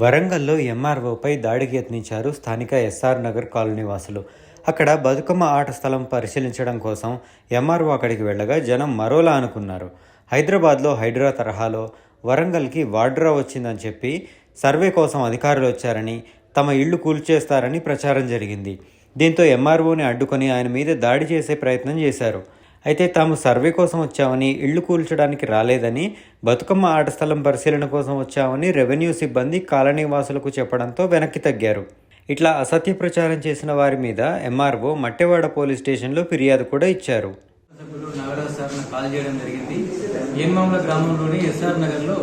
వరంగల్లో ఎంఆర్ఓపై దాడికి యత్నించారు స్థానిక ఎస్ఆర్ నగర్ కాలనీ వాసులు. అక్కడ బతుకమ్మ ఆట స్థలం పరిశీలించడం కోసం ఎంఆర్ఓ అక్కడికి వెళ్ళగా జనం మరోలా అనుకున్నారు. హైదరాబాద్లో హైడ్రా తరహాలో వరంగల్కి వాడ్రా వచ్చిందని చెప్పి సర్వే కోసం అధికారులు వచ్చారని తమ ఇళ్ళు కూల్చేస్తారని ప్రచారం జరిగింది. దీంతో ఎంఆర్ఓని అడ్డుకొని ఆయన మీద దాడి చేసే ప్రయత్నం చేశారు. అయితే తాము సర్వే కోసం వచ్చామని ఇళ్ళు కూల్చడానికి రాలేదని బతుకమ్మ ఆట స్థలం పరిశీలన కోసం వచ్చామని రెవెన్యూ సిబ్బంది కాలనీ వాసులకు చెప్పడంతో వెనక్కి తగ్గారు. ఇట్లా అసత్య ప్రచారం చేసిన వారి మీద ఎంఆర్ఓ మట్టెవాడ పోలీస్ స్టేషన్లో ఫిర్యాదు కూడా ఇచ్చారు. కాల్ చేయడం జరిగింది. ఏన్మాముల గ్రామంలోని ఎస్ఆర్ నగర్లో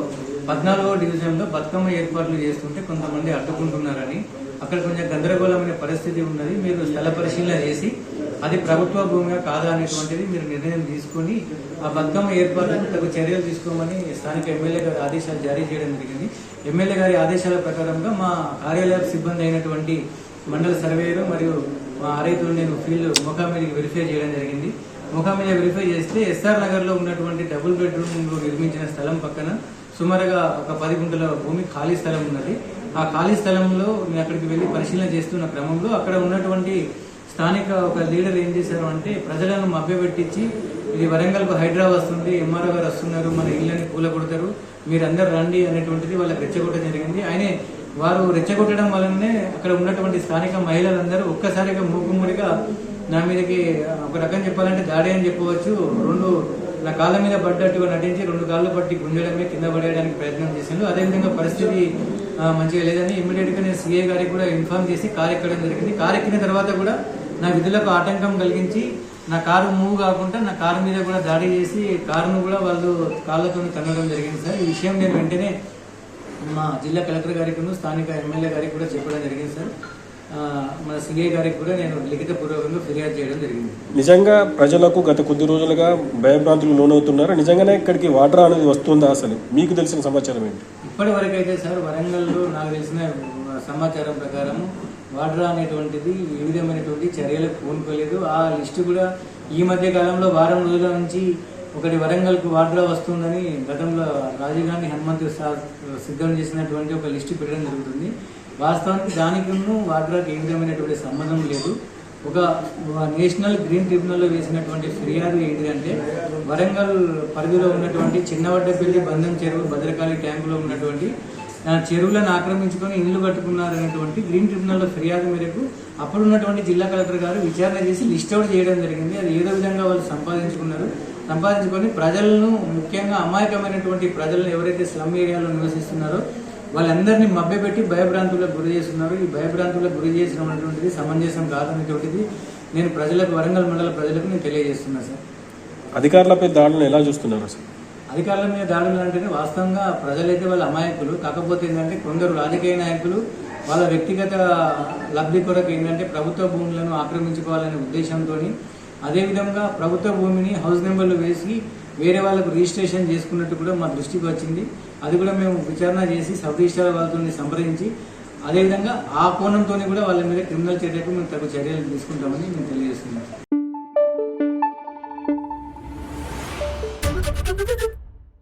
పద్నాలుగో డివిజన్లో బతుకమ్మ ఏర్పాట్లు చేస్తుంటే కొంతమంది అడ్డుకుంటున్నారని అక్కడ కొంచెం గందరగోళమైన పరిస్థితి ఉన్నది. మీరు స్థల పరిశీలన చేసి అది ప్రభుత్వ భూమిగా కాదా అనేటువంటిది మీరు నిర్ణయం తీసుకొని ఆ బతుకమ్మ ఏర్పాటు తగు చర్యలు తీసుకోమని స్థానిక ఎమ్మెల్యే గారి ఆదేశాలు జారీ చేయడం జరిగింది. ఎమ్మెల్యే గారి ఆదేశాల ప్రకారంగా మా కార్యాలయ సిబ్బంది అయినటువంటి మండల సర్వేయర్ మరియు మా రైతులు నేను ఫీల్డ్ ముఖామీడికి వెరిఫై చేయడం జరిగింది. ముఖామీద వెరిఫై చేస్తే ఎస్ఆర్ నగర్లో ఉన్నటువంటి డబుల్ బెడ్రూమ్లో నిర్మించిన స్థలం పక్కన సుమారుగా ఒక పది గుంటల భూమి ఖాళీ స్థలం ఉన్నది. ఆ ఖాళీ స్థలంలో నేను అక్కడికి వెళ్ళి పరిశీలన చేస్తున్న క్రమంలో అక్కడ ఉన్నటువంటి స్థానిక ఒక లీడర్ ఏం చేశారు అంటే ప్రజలను మభ్యపెట్టించి ఇది వరంగల్కు హైడ్రా వస్తుంది ఎంఆర్ఓ గారు వస్తున్నారు మన ఇళ్ళని కూల కొడతారు మీరందరూ రండి అనేటువంటిది వాళ్ళకి రెచ్చగొట్టడం జరిగింది. ఆయనే వారు రెచ్చగొట్టడం వల్లనే అక్కడ ఉన్నటువంటి స్థానిక మహిళలందరూ ఒక్కసారిగా మూకుమ్మడిగా నా మీదకి ఒక రకం చెప్పాలంటే దాడి అని చెప్పవచ్చు రెండు నా కాళ్ళ మీద పడ్డట్టుగా నటించి రెండు కాళ్ళు పట్టి గుంజడమే కింద పడేయడానికి ప్రయత్నం చేసిండు. అదేవిధంగా పరిస్థితి మంచిగా లేదని ఇమ్మీడియట్గా నేను సీఏ గారికి కూడా ఇన్ఫార్మ్ చేసి కారు ఎక్కడం జరిగింది. కారు ఎక్కిన తర్వాత కూడా నా విధులకు ఆటంకం కలిగించి నా కారు మూవ్ కాకుండా నా కారు మీద కూడా దాడి చేసి కారును కూడా వాళ్ళు కాళ్ళతో తన్నడం జరిగింది సార్. ఈ విషయం నేను వెంటనే మా జిల్లా కలెక్టర్ గారికి స్థానిక ఎమ్మెల్యే గారికి కూడా చెప్పడం జరిగింది సార్. మన సిఐ గారికి కూడా నేను లిఖిత పూర్వకంగా ఫిర్యాదు చేయడం జరిగింది. నిజంగా ప్రజలకు గత కొద్ది రోజులుగా భయభ్రాంతులు లోనవుతున్నారు. నిజంగానే ఇక్కడికి వాటర్ అనేది వస్తుందా అసలు? మీకు తెలిసిన సమాచారం ఏంటి? ఇప్పటి వరకు అయితే సార్ వరంగల్లో నాకు తెలిసిన సమాచారం ప్రకారం వాడ్రా అనేటువంటిది ఏ విధమైనటువంటి చర్యలకు పూనుకోలేదు. ఆ లిస్టు కూడా ఈ మధ్య కాలంలో వారం రోజుల నుంచి ఒకటి వరంగల్కు వాడ్రా వస్తుందని గతంలో రాజీవ్ గాంధీ హనుమంతు సార్ సిద్ధం చేసినటువంటి ఒక లిస్టు పెట్టడం జరుగుతుంది. వాస్తవానికి దానికి వాడ్రాకి ఏ విధమైనటువంటి సంబంధం లేదు. ఒక నేషనల్ గ్రీన్ ట్రిబ్యునల్లో వేసినటువంటి ఫిర్యాదు ఏంటిదంటే వరంగల్ పరిధిలో ఉన్నటువంటి చిన్నవడ్డపల్లి బంధం చెరువు భద్రకాళి ట్యాంకులో ఉన్నటువంటి చెరువులను ఆక్రమించుకొని ఇల్లు కట్టుకున్నారనేటువంటి గ్రీన్ ట్రిబ్యునల్లో ఫిర్యాదు మేరకు అప్పుడు ఉన్నటువంటి జిల్లా కలెక్టర్ గారు విచారణ చేసి లిస్ట్ అవుట్ చేయడం జరిగింది. అది ఏదో విధంగా వాళ్ళు సంపాదించుకున్నారు. సంపాదించుకొని ప్రజలను ముఖ్యంగా అమాయకమైనటువంటి ప్రజలను ఎవరైతే స్లమ్ ఏరియాలో నివసిస్తున్నారో వాళ్ళందరినీ మభ్యపెట్టి భయభ్రాంతులకు గురి చేస్తున్నారు. ఈ భయభ్రాంతులకు గురి చేసినటువంటిది సమంజసం కాదనేటువంటిది నేను ప్రజలకు వరంగల్ మండల ప్రజలకు నేను తెలియజేస్తున్నా సార్. అధికారులపై దాడులను ఎలా చూస్తున్నారు సార్? అధికారుల మీద దాడులు అంటేనే వాస్తవంగా ప్రజలైతే వాళ్ళ అమాయకులు. కాకపోతే ఏంటంటే కొందరు రాజకీయ నాయకులు వాళ్ళ వ్యక్తిగత లబ్ధి కొరకు ఏంటంటే ప్రభుత్వ భూములను ఆక్రమించుకోవాలనే ఉద్దేశంతో అదేవిధంగా ప్రభుత్వ భూమిని హౌస్ నెంబర్లు వేసి వేరే వాళ్ళకు రిజిస్ట్రేషన్ చేసుకున్నట్టు కూడా మా దృష్టికి వచ్చింది. అది కూడా మేము విచారణ చేసి సబ్ రిజిస్టార్ వాళ్ళతో సంప్రదించి అదేవిధంగా ఆ కోణంతో కూడా వాళ్ళ మీద క్రిమినల్ చర్యకు మేము తగు చర్యలు తీసుకుంటామని మేము తెలియజేస్తున్నాం